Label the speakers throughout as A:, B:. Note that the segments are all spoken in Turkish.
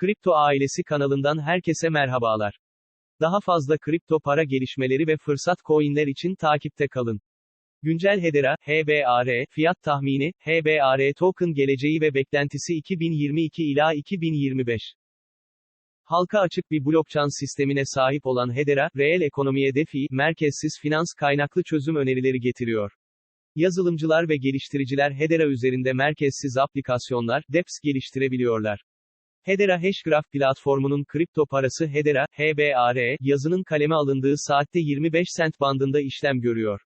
A: Kripto Ailesi kanalından herkese merhabalar. Daha fazla kripto para gelişmeleri ve fırsat coinler için takipte kalın. Güncel Hedera, HBAR, fiyat tahmini, HBAR token geleceği ve beklentisi 2022 ila 2025. Halka açık bir blockchain sistemine sahip olan Hedera, reel ekonomiye defi, merkezsiz finans kaynaklı çözüm önerileri getiriyor. Yazılımcılar ve geliştiriciler Hedera üzerinde merkezsiz aplikasyonlar, dApps geliştirebiliyorlar. Hedera Hashgraph platformunun kripto parası Hedera, HBAR, yazının kaleme alındığı saatte 25 sent bandında işlem görüyor.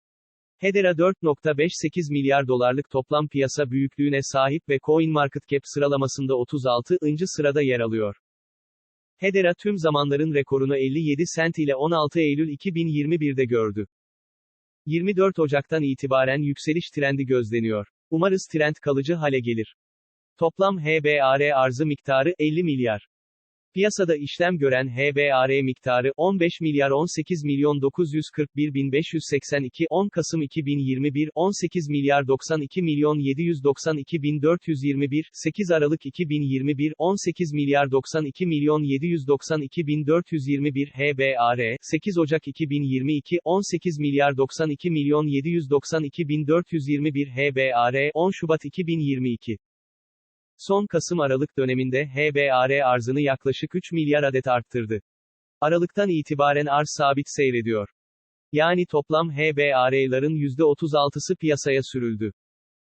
A: Hedera 4.58 milyar dolarlık toplam piyasa büyüklüğüne sahip ve CoinMarketCap sıralamasında 36. sırada yer alıyor. Hedera tüm zamanların rekorunu 57 sent ile 16 Eylül 2021'de gördü. 24 Ocak'tan itibaren yükseliş trendi gözleniyor. Umarız trend kalıcı hale gelir. Toplam HBAR arzı miktarı 50 milyar. Piyasada işlem gören HBAR miktarı 15 milyar 18 milyon 941 bin 582 10 Kasım 2021 18 milyar 92 milyon 792 bin 421 8 Aralık 2021 18 milyar 92 milyon 792 bin 421 HBAR 8 Ocak 2022 18 milyar 92 milyon 792 bin 421 HBAR 10 Şubat 2022 Son Kasım-Aralık döneminde HBAR arzını yaklaşık 3 milyar adet arttırdı. Aralıktan itibaren arz sabit seyrediyor. Yani toplam HBAR'ların %36'sı piyasaya sürüldü.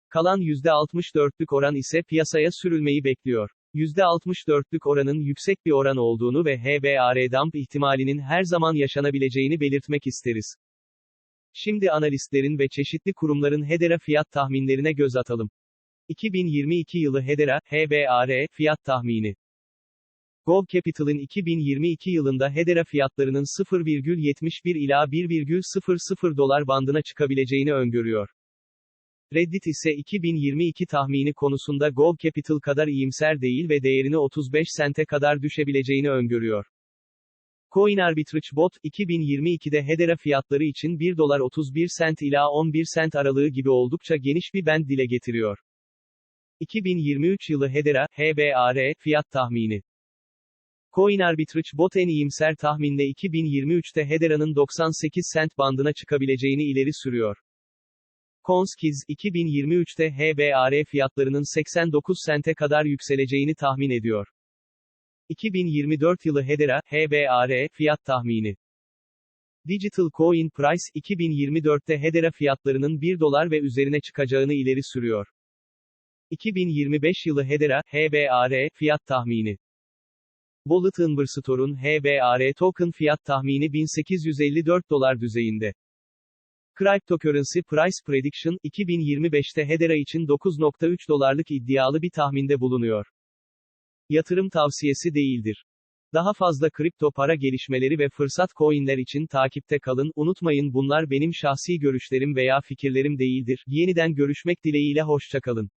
A: Kalan %64'lük oran ise piyasaya sürülmeyi bekliyor. %64'lük oranın yüksek bir oran olduğunu ve HBAR dump ihtimalinin her zaman yaşanabileceğini belirtmek isteriz. Şimdi analistlerin ve çeşitli kurumların Hedera fiyat tahminlerine göz atalım. 2022 yılı Hedera, HBAR, fiyat tahmini. Gov Capital'ın 2022 yılında Hedera fiyatlarının 0,71 ila 1,00 dolar bandına çıkabileceğini öngörüyor. Reddit ise 2022 tahmini konusunda Gov Capital kadar iyimser değil ve değerini 35 sente kadar düşebileceğini öngörüyor. CoinArbitrage Bot, 2022'de Hedera fiyatları için 1 dolar 31 sent ila 11 sent aralığı gibi oldukça geniş bir band dile getiriyor. 2023 yılı Hedera, HBAR, fiyat tahmini. CoinArbitrage Bot en iyimser tahminle 2023'te Hedera'nın 98 sent bandına çıkabileceğini ileri sürüyor. Conskiz, 2023'te HBAR fiyatlarının 89 sente kadar yükseleceğini tahmin ediyor. 2024 yılı Hedera, HBAR, fiyat tahmini. Digital Coin Price, 2024'te Hedera fiyatlarının 1 dolar ve üzerine çıkacağını ileri sürüyor. 2025 yılı Hedera, HBAR, fiyat tahmini. Wallet Inverstore'un HBAR token fiyat tahmini 1854 dolar düzeyinde. Cryptocurrency Price Prediction, 2025'te Hedera için 9.3 dolarlık iddialı bir tahminde bulunuyor. Yatırım tavsiyesi değildir. Daha fazla kripto para gelişmeleri ve fırsat coinler için takipte kalın, unutmayın bunlar benim şahsi görüşlerim veya fikirlerim değildir. Yeniden görüşmek dileğiyle hoşçakalın.